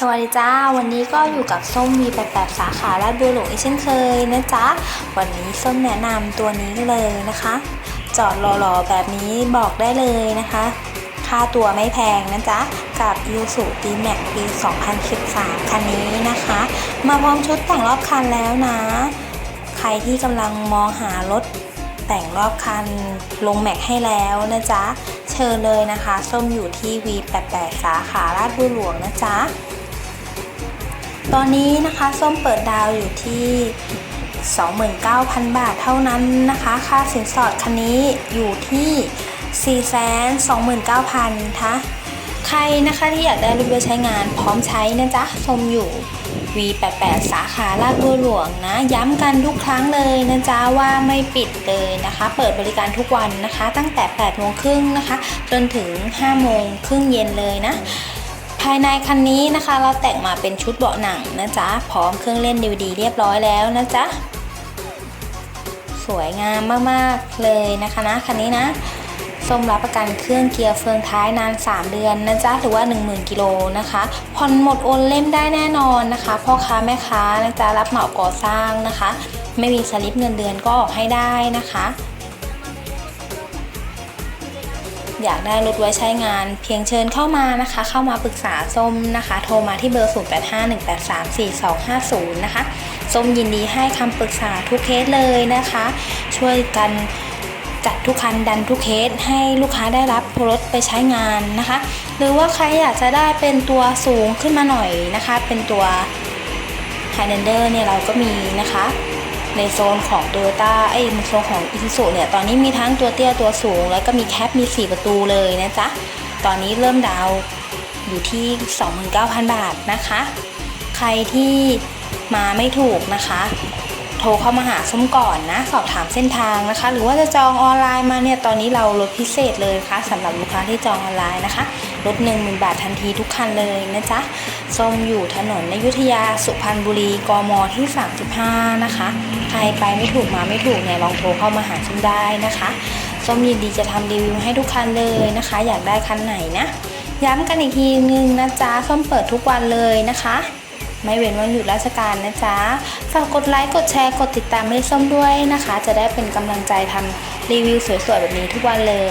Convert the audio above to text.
สวัสดีจ้า วันนี้ก็อยู่กับส้มวี88สาขาลาดบัวหลวงอีกเช่นเคยนะจ๊ะ วันนี้ส้มแนะนำตัวนี้เลยนะคะ จอดหล่อๆแบบนี้บอกได้เลยนะคะ ค่าตัวไม่แพงนะจ๊ะ กับ i s u d m a x ปี 2013 คันนี้นะคะ มาพร้อมชุดแต่งรอบคันแล้วนะ ใครที่กำลังมองหารถแต่งรอบคันลงแม็กให้แล้วนะจ๊ะ เชิญเลยนะคะ ส้มอยู่ที่ V88 สาขาลาดบัวหลวงนะจ๊ะ ตอนนี้นะคะส้มเปิดดาวอยู่ที่ 29,000 บาทเท่านั้นนะคะ ค่าสินสอดคันนี้อยู่ที่ 429,000คะใครนะคะที่อยากได้รถไว้ใช้งานพร้อมใช้นะจ๊ะส้มอยู่ V88 สาขาลาดบัวหลวงนะ ย้ำกันทุกครั้งเลยนะจ๊ะว่าไม่ปิดเลยนะคะ เปิดบริการทุกวันนะคะ ตั้งแต่8โมงครึ่งนะคะ จนถึง5โมงครึ่งเย็นเลยนะ ภายในคันนี้นะคะ เราแต่งมาเป็นชุดเบาะหนังนะจ๊ะ พร้อมเครื่องเล่น DVD เรียบร้อยแล้วนะจ๊ะ สวยงามมากๆเลยนะคะนะคันนี้นะส้มรับประกันเครื่องเกียร์เฟืองท้ายนาน 3 เดือนนะจ๊ะหรือว่า 10,000 กิโลนะคะผ่อนหมดโอนเล่มได้แน่นอนนะคะพ่อค้าแม่ค้านะจ๊ะรับเหมาก่อสร้างนะคะ ไม่มีสลิปเงินเดือนก็ออกให้ได้นะคะ อยากได้รถไว้ใช้งาน เพียงเชิญเข้ามานะคะ เข้ามาปรึกษาส้มนะคะ โทรมาที่เบอร์ 0851834250 นะคะส้มยินดีให้คำปรึกษาทุกเคสเลยนะคะ ช่วยกันจัดทุกคันดันทุกเคสให้ลูกค้าได้รับรถไปใช้งานนะคะ หรือว่าใครอยากจะได้เป็นตัวสูงขึ้นมาหน่อยนะคะ เป็นตัว Highlander เนี่ยเราก็มีนะคะ ในโซนของ t o y ยต้าไอ้ในโซนของ i s u z u เนี่ยตอนนี้มีทั้งตัวเตี้ยตัวสูง แล้วก็มีแคปมี 4 ประตูเลยนะจ๊ะ ตอนนี้เริ่มดาวอยู่ที่ 29,000 บาทนะคะ ใครที่มาไม่ถูกนะคะ โทรเข้ามาหาส้มก่อนนะ สอบถามเส้นทางนะคะ หรือว่าจะจองออนไลน์มาเนี่ยตอนนี้เราลดพิเศษเลยค่ะสำหรับลูกค้าที่จองออนไลน์นะคะลด1 0,000บาททันทีทุกคันเลยนะจ๊ะ ส้มอยู่ถนนอยุธยาสุพรรณบุรีกมที่ 35 นะคะ ใครไปไม่ถูกมาไม่ถูกเนี่ยลองโทรเข้ามาหาส้มได้นะคะส้มยินดีจะทำรีวิวให้ทุกคันเลยนะคะ อยากได้คันไหนนะ ย้ำกันอีกทีนึงนะจ๊ะส้มเปิดทุกวันเลยนะคะไม่เว้นวันหยุดราชการนะจ๊ะ ฝากกดไลค์ กดแชร์ กดติดตามให้ส้มด้วยนะคะ จะได้เป็นกำลังใจทำรีวิวสวยๆ แบบนี้ทุกวันเลย